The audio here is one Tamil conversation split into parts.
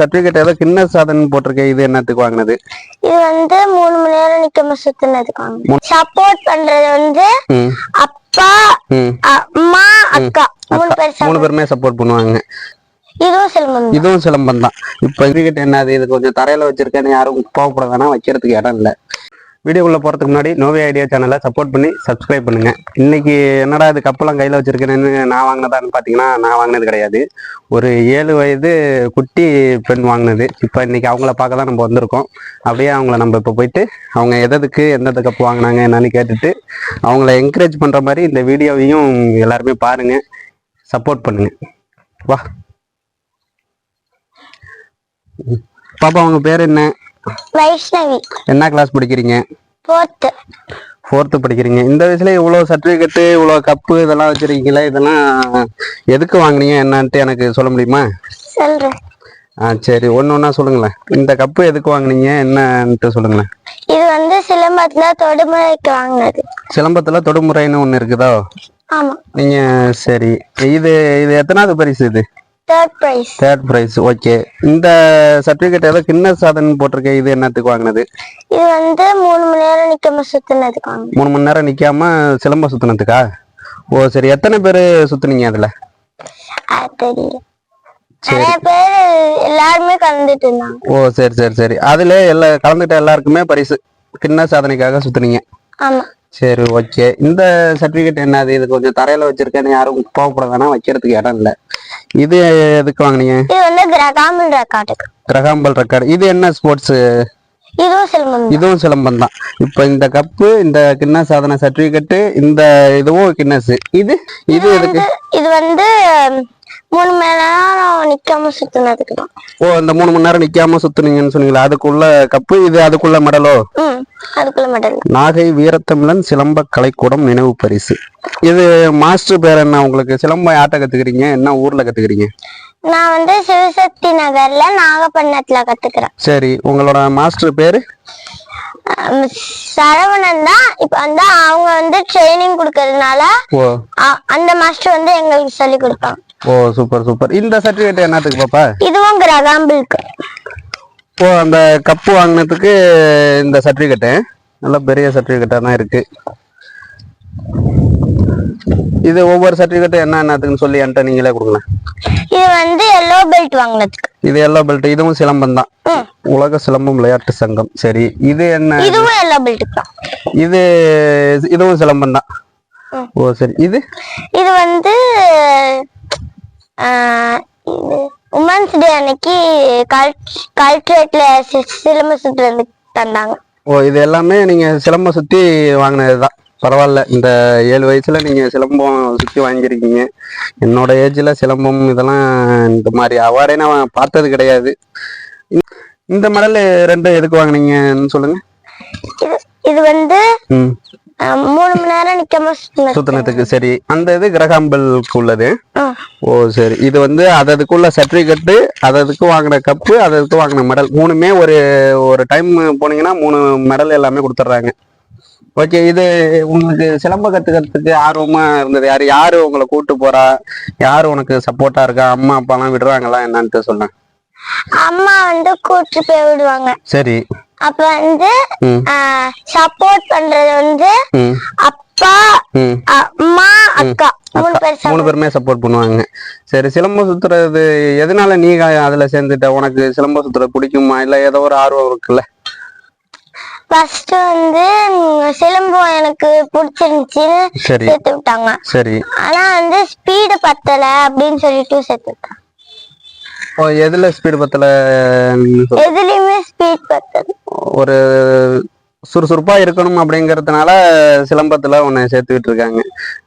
சர்டிபிகேட் ஏதோ கிண்ண சாதனை போட்டிருக்கேன் இது என்னத்துக்கு வாங்கினது? இது வந்து மூணு மணி நேரம் நிக்காம சுத்தினதுக்காங்க சப்போர்ட் பண்றது வந்து அப்பா அம்மா அக்கா. மூணு பேர் மூணு பேருமே சப்போர்ட் பண்ணுவாங்க. இதுவும் சிலம்பம் இதுவும் சிலம்பம் தான். இப்போ சர்டிபிகேட் என்னது இது கொஞ்சம் தரையில வச்சிருக்கேன்னு யாரும் கோவப்பட வேணாம் வைக்கிறதுக்கு இடம் இல்லை. வீடியோக்குள்ள போகிறதுக்கு முன்னாடி நோவே ஐடியா சேனலை சப்போர்ட் பண்ணி சப்ஸ்கிரைப் பண்ணுங்க. இன்னைக்கு என்னடா இது கப்பெல்லாம் கையில் வச்சிருக்கேன்னு நான் வாங்கினதான்னு பார்த்தீங்கன்னா நான் வாங்கினது கிடையாது. ஒரு ஏழு வயது குட்டி பெண் வாங்கினது. இப்போ இன்னைக்கு அவங்கள பார்க்க தான் நம்ம வந்திருக்கோம். அப்படியே அவங்கள நம்ம இப்போ போயிட்டு அவங்க எதற்கு எந்தெந்த கப்பு வாங்கினாங்க என்னன்னு கேட்டுட்டு அவங்கள என்கரேஜ் பண்ணுற மாதிரி இந்த வீடியோவையும் எல்லாருமே பாருங்க. சப்போர்ட் பண்ணுங்க. வா. பாப்பா அவங்க பேர் என்ன? வைஷ்ணவி. என்ன கிளாஸ் படிக்கிறீங்க? போர்த்து ஃபோர்த்து படிக்கிறீங்க. இந்த வயசுல இவ்வளோ சர்டிஃபிகேட்டு இவ்வளோ கப்பு இதெல்லாம் வச்சிருக்கீங்களே இதெல்லாம் எதுக்கு வாங்குனீங்க? என்னன்ட்டு எனக்கு சொல்ல முடியுமா? சொல்றேன் ஆ சரி. ஒன்று ஒன்றா சொல்லுங்களேன். இந்த கப்பு எதுக்கு வாங்குனீங்க? என்னன்ட்டு சொல்லுங்களேன். இது வந்து சிலம்பத்துல தொடுமுறைக்கு வாங்கினது. சிலம்பத்தில் தொடுமுறைன்னு ஒன்று இருக்குதோ? ஆமா. நீங்கள் சரி. இது இது எத்தனாவது பரிசு இது? Third prize third prize okay இந்த சர்டிஃபிகேட் ஏதோ கிண்ண சாதனை போட்டிருக்கேன் இது என்னத்துக்கு வாங்கினது? இது வந்து மூணு மணி நேரம் நிக்காம சுத்தினதுக்காங்க மூணு மணி நேரம் நிக்காம சிலம்ப சுத்தினதுக்கா? ஓ சரி. எத்தனை பேர் சுத்துனீங்க அதுல? அது தெரியல. நிறைய பேர் எல்லாருமே கலந்துட்டு இருந்தாங்க. ஓ சரி சரி சரி. அதுல எல்லா கலந்துட்ட எல்லாருக்குமே பரிசு. கிண்ண சாதனைக்காக சுத்துனீங்க. ஆமா. சரி ஓகே இந்த சர்டிபிகேட் என்னது? இது கொஞ்சம் தரையில வச்சிருக்கேன்னு யாரும் கோவப்பட வேணாம். வைக்கிறதுக்கு இடம் இல்லை. இது எதுக்கு வாங்குனீங்க? இது வந்து கிரகாமல் ரெக்கார்டுக்கு கிரகாம்பல் ரெக்கார்டு இது என்ன ஸ்போர்ட்ஸ் இதுவும் சிலம்பம். இதுவும் சிலம்பம் தான். இப்போ இந்த கப்பு இந்த கிண்ண சாதனை சர்டிபிகேட்டு இந்த இதுவும் கின்னஸ் இது இது எதுக்கு? இது- வந்து மூணு மணி நேரம் நிக்காம சுத்தினதுக்கு தான் ஓ இந்த மூணு மணி நேரம் நிக்காம சுத்துனீங்கன்னு சொன்னீங்களா? அதுக்குள்ள கப்பு இது அதுக்குள்ள மெடலோ? அதுக்குள்ள மெடல். நாகை வீரத்தமிழன் சிலம்ப கலைக்கூடம் நினைவு பரிசு. இது மாஸ்டர் பேர் என்ன உங்களுக்கு? சிலம்பம் யார்ட்ட கத்துக்கிறீங்க? என்ன ஊர்ல கத்துக்கிறீங்க? நான் வந்து சிவசக்தி நகர்ல நாகப்பட்டினத்துல கத்துக்கிறேன். சரி உங்களோட மாஸ்டர் பேரு? சரவணன் தான். இப்ப வந்து அவங்க வந்து ட்ரைனிங் கொடுக்கறதுனால அந்த மாஸ்டர் வந்து எங்களுக்கு சொல்லி கொடுப்பாங்க. ஓ சூப்பர் சூப்பர் இந்த சர்டிபிகேட் என்னத்துக்கு பாப்பா? இதுவும் கிரகாம்பிளுக்கு ஓ அந்த கப்பு வாங்கினதுக்கு இந்த சர்டிபிகேட்டு நல்ல பெரிய சர்டிபிகேட்டா தான் இருக்கு. இது ஒவ்வொரு சர்டிபிகேட்டும் என்ன என்னத்துக்குன்னு சொல்லி என்கிட்ட நீங்களே கொடுங்களேன். இது வந்து எல்லோ பெல்ட் வாங்கினதுக்கு. இது எல்லோ பெல்ட் இதுவும் சிலம்பம் தான். உலக சிலம்பம் விளையாட்டு சங்கம். சரி இது என்ன? இதுவும் எல்லோ தான். இது இதுவும் சிலம்பம் தான். ஓ சரி. இது? இது வந்து இது உமன்ஸ் டே அன்னைக்கு கல்ட்ரேட்ல சிலம்ப சுற்றுறது தந்தாங்க. ஓ இது எல்லாமே நீங்க சிலம்பம் சுத்தி வாங்கினது தான் பரவாயில்ல. இந்த ஏழு வயசுல நீங்க சிலம்பம் சுத்தி வாங்கியிருக்கீங்க. என்னோட ஏஜ்ல சிலம்பம் இதெல்லாம் இந்த மாதிரி அவார்டே நான் பார்த்தது கிடையாது. இந்த- மெடல் ரெண்டும் எதுக்கு வாங்குனீங்கன்னு சொல்லுங்க. இது வந்து மூணு மணி நேரம் நிக்காம சுத்தினது சுத்தினத்துக்கு சரி. அந்த இது கிரகாம்பலுக்கு உள்ளது ஓ சரி. இது வந்து அததுக்குள்ள சர்டிஃபிகேட்டு அததுக்கு வாங்கின கப்பு அததுக்கு வாங்கின மெடல். மூணுமே ஒரு ஒரு டைம் போனீங்கன்னா மூணு மெடல் எல்லாமே கொடுத்துட்றாங்க. ஓகே இது உங்களுக்கு சிலம்ப கத்துக்கிறதுக்கு ஆர்வமா இருந்தது யாரு? யாரு உங்களை கூட்டு போறா? யாரு உனக்கு சப்போர்ட்டா இருக்கா? அம்மா அப்பாலாம் விடுறாங்களா? என்னன்ட்டு சொல்லேன் அம்மா வந்து கூட்டு போய் விடுவாங்க. சரி. அப்ப வந்து சப்போர்ட் பண்றது வந்து அப்பா அம்மா அக்கா. மூணு பேர் மூணு பேருமே சப்போர்ட் பண்ணுவாங்க. சரி சிலம்பம் சுத்துறது எதனால நீ அதுல சேர்ந்துட்ட? உனக்கு சிலம்பம் சுத்துறது பிடிக்குமா? இல்ல ஏதோ ஒரு ஆர்வம் இருக்குல்ல? ஃபர்ஸ்ட் வந்து சிலம்பம் எனக்கு பிடிச்சிருந்துச்சுன்னு சரி. சேர்த்து விட்டாங்க. சரி. ஆனா வந்து ஸ்பீடு பத்தல அப்படின்னு சொல்லிட்டு சேர்த்து விட்டாங்க. ஓ எதுல ஸ்பீடு பத்தல எதுலயுமே ஸ்பீட் பத்தல. ஒரு சுறுசுறுப்பா இருக்கணும் அப்படிங்கறதுனால சிலம்பத்துல உன்னை சேர்த்துக்கிட்டு இருக்காங்க.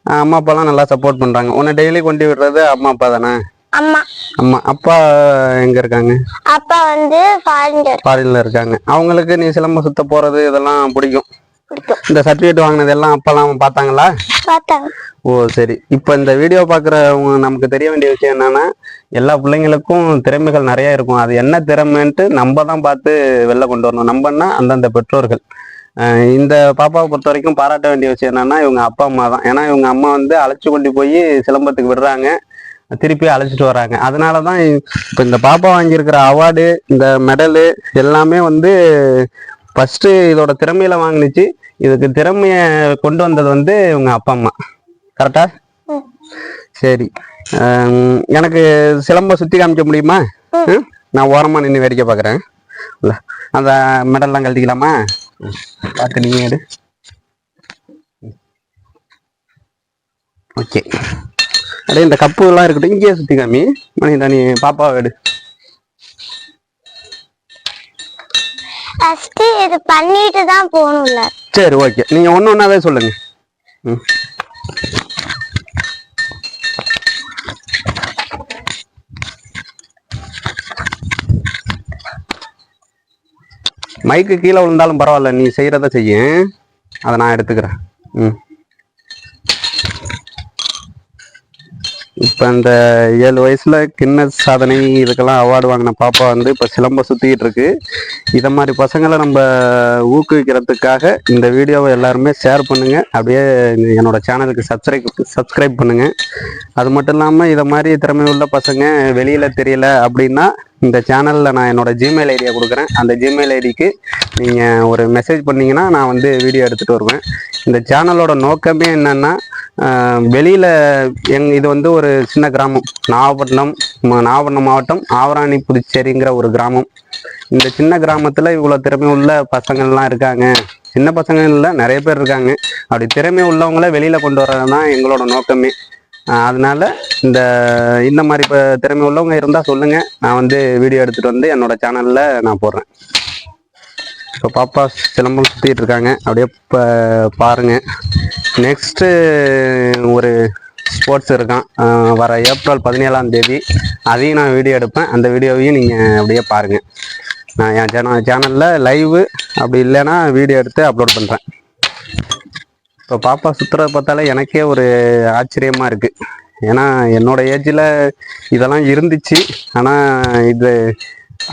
அம்மா அப்பாலாம் நல்லா சப்போர்ட் பண்றாங்க. உன்னை டெய்லி கொண்டு விடுறது அம்மா அப்பா தானே? அம்மா. அம்மா அப்பா எங்க இருக்காங்க? அப்பா வந்து ஃபாரின்ல இருக்காங்க. அவங்களுக்கு நீ சிலம்பம் சுத்த போறது இதெல்லாம் பிடிக்கும். இந்த சர்டிஃபிகேட் வாங்கினது எல்லாம் அப்பெல்லாம் பார்த்தாங்களா? பார்த்தாங்க. ஓ சரி. இப்போ இந்த வீடியோ பார்க்குறவங்க நமக்கு தெரிய வேண்டிய விஷயம் என்னன்னா எல்லா பிள்ளைங்களுக்கும் திறமைகள் நிறைய இருக்கும். அது என்ன திறமைன்ட்டு நம்ம தான் பார்த்து வெளில கொண்டு வரணும். நம்மன்னா அந்தந்த பெற்றோர்கள். இந்த பாப்பாவை பொறுத்த வரைக்கும் பாராட்ட வேண்டிய விஷயம் என்னன்னா இவங்க அப்பா அம்மா தான். ஏன்னா இவங்க அம்மா வந்து அழைச்சி கொண்டு போய் சிலம்பத்துக்கு விடுறாங்க. திருப்பி அழைச்சிட்டு வராங்க. அதனால தான் இப்போ இந்த பாப்பா வாங்கியிருக்கிற அவார்டு இந்த மெடலு எல்லாமே வந்து ஃபர்ஸ்ட் இதோட திறமையில வாங்கினுச்சு. இதுக்கு திறமைய கொண்டு வந்தது வந்து இவங்க அப்பா அம்மா. கரெக்டா. சரி. எனக்கு சிலம்ப சுத்தி காமிக்க முடியுமா? நான் ஓரமா நின்று வேடிக்கை பார்க்குறேன் இல்ல அந்த மெடல்லாம் கழட்டிக்கலாமா. பார்த்து நீங்க எடு ஓகே. அப்படியே இந்த கப்பு எல்லாம் இருக்கட்டும் இங்கேயே சுத்தி காமி. மணிதா நீ பாப்பாவை எடு. ஃபர்ஸ்ட் இது பண்ணிட்டு தான் போகணும்ல சரி ஓகே நீங்கள் ஒன்று ஒன்றாவே சொல்லுங்கள் ம். மைக்கு கீழே விழுந்தாலும் பரவாயில்ல நீ செய்கிறத செய்ய. அதை நான் எடுத்துக்கிறேன் ம் இப்போ அந்த ஏழு வயசில் கின்னஸ் சாதனை இதுக்கெல்லாம் அவார்டு வாங்கின பாப்பா வந்து இப்போ சிலம்ப சுற்றிக்கிட்டு இருக்கு. இதை மாதிரி பசங்களை நம்ம ஊக்குவிக்கிறதுக்காக இந்த வீடியோவை எல்லாருமே ஷேர் பண்ணுங்கள் அப்படியே என்னோட சேனலுக்கு சப்ஸ்கிரைப் சப்ஸ்கிரைப் பண்ணுங்கள் அது மட்டும் இல்லாமல் இதை மாதிரி திறமை உள்ள பசங்க வெளியில் தெரியல அப்படின்னா இந்த சேனலில் நான் என்னோடய ஜிமெயில் ஐடியா கொடுக்குறேன். அந்த ஜிமெயில் ஐடிக்கு நீங்கள் ஒரு மெசேஜ் பண்ணிங்கன்னா நான் வந்து வீடியோ எடுத்துகிட்டு வருவேன். இந்த சேனலோட நோக்கமே என்னென்னா வெளியில் எங் இது வந்து ஒரு சின்ன கிராமம். நாகப்பட்டினம் நாகப்பட்டினம் மாவட்டம் ஆவராணி புதுச்சேரிங்கிற ஒரு கிராமம். இந்த சின்ன கிராமத்தில் இவ்வளோ திறமை உள்ள பசங்கள்லாம் இருக்காங்க. சின்ன பசங்க இல்லை நிறைய பேர் இருக்காங்க. அப்படி திறமை உள்ளவங்கள வெளியில் கொண்டு வர்றது தான் எங்களோட நோக்கமே. அதனால் அதனால இந்த இந்த மாதிரி இப்போ திறமை உள்ளவங்க இருந்தால் சொல்லுங்கள் நான் வந்து வீடியோ எடுத்துகிட்டு வந்து என்னோட சேனலில் நான் போடுறேன். இப்போ பாப்பா சிலம்பம் சுற்றிட்டு இருக்காங்க. அப்படியே இப்போ பாருங்க. நெக்ஸ்ட்டு ஒரு ஸ்போர்ட்ஸ் இருக்கான். வர ஏப்ரல் பதினேழாம் தேதி. அதையும் நான் வீடியோ எடுப்பேன். அந்த வீடியோவையும் நீங்கள் அப்படியே பாருங்கள் நான் என் சேனல் சேனலில் லைவு அப்படி இல்லைன்னா வீடியோ எடுத்து அப்லோட் பண்ணுறேன் இப்போ பாப்பா சுற்றுறத பார்த்தாலே எனக்கே ஒரு ஆச்சரியமாக இருக்குது ஏன்னா என்னோட ஏஜில் இதெல்லாம் இருந்துச்சு. ஆனால் இது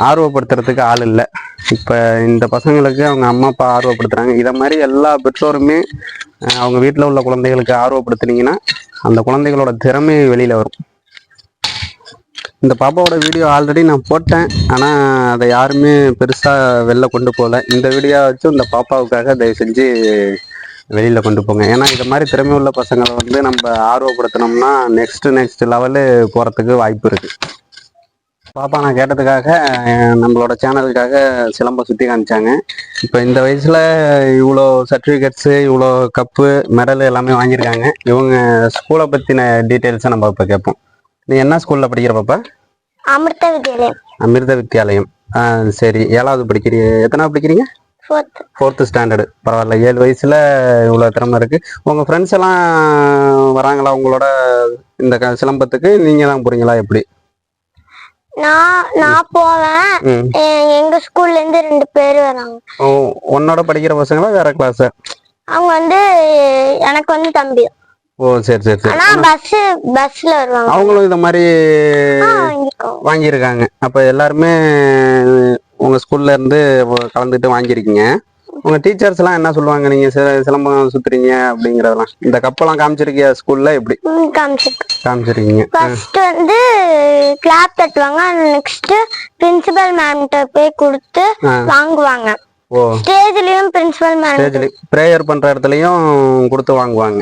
ஆர்வப்படுத்துறதுக்கு ஆள் இல்லை. இப்போ இந்த பசங்களுக்கு அவங்க அம்மா அப்பா ஆர்வப்படுத்துகிறாங்க இதை மாதிரி எல்லா பெற்றோருமே அவங்க வீட்டில் உள்ள குழந்தைகளுக்கு ஆர்வப்படுத்துனீங்கன்னா அந்த குழந்தைகளோட திறமை வெளியில் வரும். இந்த பாப்பாவோட வீடியோ ஆல்ரெடி நான் போட்டேன். ஆனால் அதை யாருமே பெருசாக வெளில கொண்டு போகல. இந்த வீடியோ வச்சு இந்த பாப்பாவுக்காக தயவு செஞ்சு வெளியில் கொண்டு போங்க. ஏன்னா இது மாதிரி திறமை உள்ள பசங்களை வந்து நம்ம ஆர்வப்படுத்தினோம்னா நெக்ஸ்ட்டு நெக்ஸ்ட் லெவலு போகிறதுக்கு வாய்ப்பு இருக்குது பாப்பா நான் கேட்டதுக்காக நம்மளோட சேனலுக்காக சிலம்ப சுற்றி காமிச்சாங்க. இப்போ இந்த வயசில் இவ்வளோ சர்டிஃபிகேட்ஸு இவ்வளோ கப்பு மெடல் எல்லாமே வாங்கியிருக்காங்க. இவங்க ஸ்கூலை பற்றின டீட்டெயில்ஸை நம்ம இப்போ கேட்போம். நீ என்ன ஸ்கூலில் படிக்கிற பாப்பா? அமிர்த வித்யாலயம். அமிர்த வித்யாலயம். ஆ சரி. ஏழாவது படிக்கிறீங்க எத்தனாவது படிக்கிறீங்க? ஃபோர்த் ஃபோர்த்து ஸ்டாண்டர்டு பரவாயில்ல. ஏழு வயசுல இவ்வளோ திறமை இருக்கு. உங்க ஃப்ரெண்ட்ஸ் எல்லாம் வராங்களா? உங்களோட இந்த க- சிலம்பத்துக்கு? நீங்க தான் போறீங்களா? எப்படி? நான் நான் போவேன். எங்க ஸ்கூல்ல இருந்து ரெண்டு பேர் வராங்க. உன்னோட படிக்கிற பசங்களா வேற கிளாஸ் அவங்க வந்து எனக்கு வந்து தம்பி ஓ சரி சரி சரி. ஆனா பஸ் பஸ்ல வருவாங்க. அவங்களும் இந்த மாதிரி ஆ, வாங்கிக்கோ வாங்கியிருக்காங்க. அப்ப எல்லாருமே உங்க ஸ்கூல்ல இருந்து கலந்துட்டு வாங்கியிருக்கீங்க. உங்க டீச்சர்ஸ் எல்லாம் என்ன சொல்லுவாங்க? நீங்க சிலம்பம் சுத்துறீங்க அப்படிங்கறதெல்லாம். இந்த கப்பெல்லாம் காமிச்சிருக்கிய ஸ்கூல்ல எப்படி? காமிச்சிருக்கீங்க. ஃபர்ஸ்ட் வந்து கிளாப் தட்டுவாங்க. நெக்ஸ்ட் பிரின்சிபல் மேம்கிட்ட போய் கொடுத்து. வாங்குவாங்க. ஸ்டேஜ்லயும் பிரின்சிபல் மேம் ஸ்டேஜ்ல ப்ரேயர் பண்ற இடத்துலயும் கொடுத்து வாங்குவாங்க.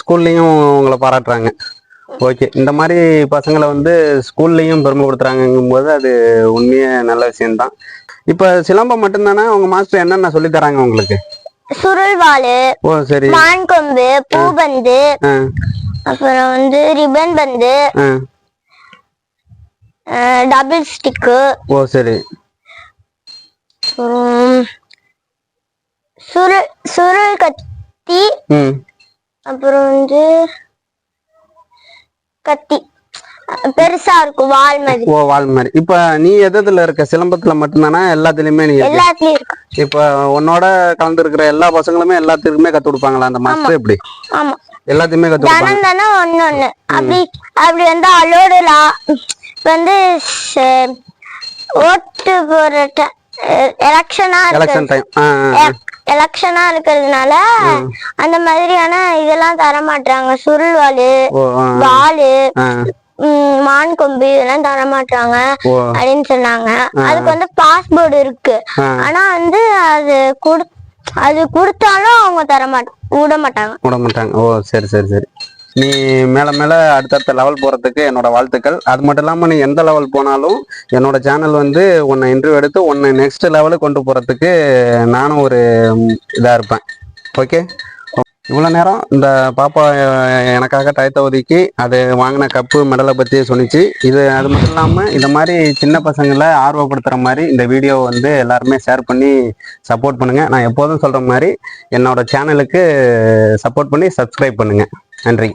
ஸ்கூல்லையும் உங்களை பாராட்டுறாங்க. ஓகே. இந்த மாதிரி பசங்களை வந்து ஸ்கூல்லையும் பெருமைப்படுத்துறாங்கங்கும் போது அது உண்மையே நல்ல விஷயம்தான். இப்போ சிலம்பம் மட்டும்தானே? உங்க மாஸ்டர் என்னென்ன சொல்லி தராங்க உங்களுக்கு? சுருள்வாளு ஓ சரி. மான் கொம்பு பூபந்து அப்புறம் வந்து ரிப்பன் பந்து டபுள் ஸ்டிக்கு. ஓ சரி. அப்புறம் சுருள் சுருள் கத்தி. அப்புறம் வந்து கத்தி. பெருசா இருக்கும் வால் மாதிரி. ஓ வால் மாதிரி. இப்போ நீ எதுல இருக்க? சிலம்பத்துல மட்டும்தானா? எல்லாத்துலயுமே நீ இருக்க? எல்லாத்துலயும் இருக்கும். இப்போ உன்னோட கலந்து இருக்கிற எல்லா பசங்களுமே எல்லாத்துக்குமே கத்து கொடுப்பாங்களா? அந்த மாஸ்டர் எப்படி? ஆமா. எல்லாத்தையுமே கத்து கொடுப்பாங்க. தானே ஒண்ணு ஒண்ணு அப்படி அப்படி வந்து அலோடு வந்து ஓட்டு போற எலெக்ஷனா எலெக்ஷன் டைம். எலெக்ஷனா இருக்கிறதுனால அந்த மாதிரியான இதெல்லாம் தர மாட்டாங்க வாளு ஆ ம், மான் கொம்பு இதெல்லாம் தர மாட்டாங்க அப்படின்னு சொன்னாங்க. அதுக்கு வந்து பாஸ்போர்ட் இருக்கு. ஆனா வந்து அது குடு அது கொடுத்தாலும் அவங்க தர மாட்டாங்க விட மாட்டாங்க விட மாட்டாங்க ஓ சரி சரி சரி. நீ மேலே மேலே அடுத்தடுத்த லெவல் போகிறதுக்கு என்னோட வாழ்த்துக்கள். அது மட்டும் இல்லாமல் நீ எந்த லெவல் போனாலும் என்னோட சேனல் வந்து உன்னை இன்டர்வியூ எடுத்து உன்னை நெக்ஸ்ட் லெவலுக்கு கொண்டு போகிறதுக்கு நானும் ஒரு இதாக இருப்பேன். ஓகே இவ்வளோ நேரம் இந்த பாப்பா எனக்காக டயத்தை ஒதுக்கி அது வாங்கின கப்பு மெடலை பற்றி சொன்னிச்சு. இது அது மட்டும் இல்லாமல் இந்த மாதிரி சின்ன பசங்களை ஆர்வப்படுத்துகிற மாதிரி இந்த வீடியோ வந்து எல்லாருமே ஷேர் பண்ணி சப்போர்ட் பண்ணுங்கள் நான் எப்போதும் சொல்கிற மாதிரி என்னோட சேனலுக்கு சப்போர்ட் பண்ணி சப்ஸ்கிரைப் பண்ணுங்கள் நன்றி.